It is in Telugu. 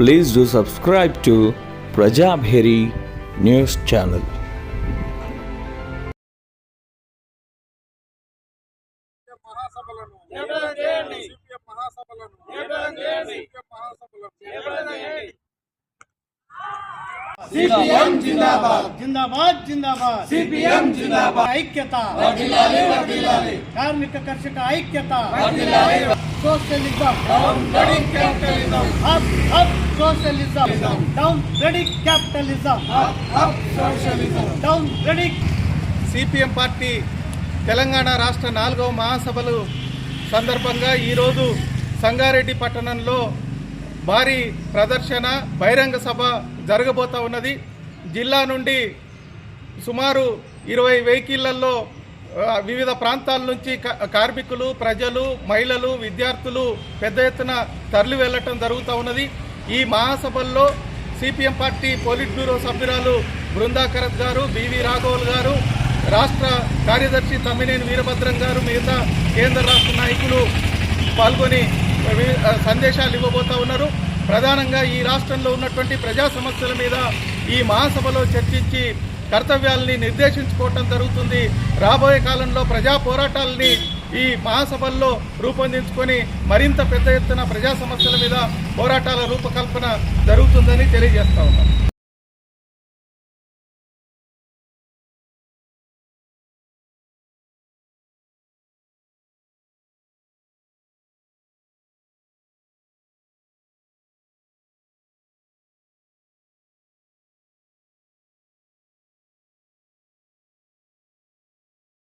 Please do subscribe to Prajabheri News Channel. మహాసభలను జయప్రదం చేయండి. సిపిఎం జిందాబాద్. జిందాబాద్ జిందాబాద్. సిపిఎం జిందాబాద్. ఐక్యత. కార్మిక కర్షక ఐక్యత. వర్ధిల్లాలి socialism down ready capitalism. Up up socialism down ready capitalism. Up up socialism down ready. CPM party Telangana రాష్ట్ర నాలుగవ మహాసభలు సందర్భంగా ఈరోజు సంగారెడ్డి పట్టణంలో భారీ ప్రదర్శన బహిరంగ సభ జరగబోతా ఉన్నది. జిల్లా నుండి సుమారు ఇరవై వెహికళ్ళలో వివిధ ప్రాంతాల నుంచి కార్మికులు ప్రజలు మహిళలు విద్యార్థులు పెద్ద ఎత్తున తరలి వెళ్ళటం జరుగుతూ ఉన్నది. ఈ మహాసభల్లో సిపిఎం పార్టీ పోలిట్ బ్యూరో సభ్యురాలు బృందాకరత్ గారు బివి రాఘవల్ గారు రాష్ట్ర కార్యదర్శి తమ్మినేని వీరభద్రం గారు మిగతా కేంద్ర రాష్ట్ర నాయకులు పాల్గొని సందేశాలు ఇవ్వబోతా ఉన్నారు. ప్రధానంగా ఈ రాష్ట్రంలో ఉన్నటువంటి ప్రజా సమస్యల మీద ఈ మహాసభలో చర్చించి కర్తవ్యాలని నిర్దేశించుకోవటం జరుగుతుంది. రాబోయే కాలంలో ప్రజా పోరాటాలని ఈ మహాసభల్లో రూపొందించుకొని మరింత పెద్ద ఎత్తున ప్రజా సమస్యల మీద పోరాటాల రూపకల్పన జరుగుతుందని తెలియజేస్తారు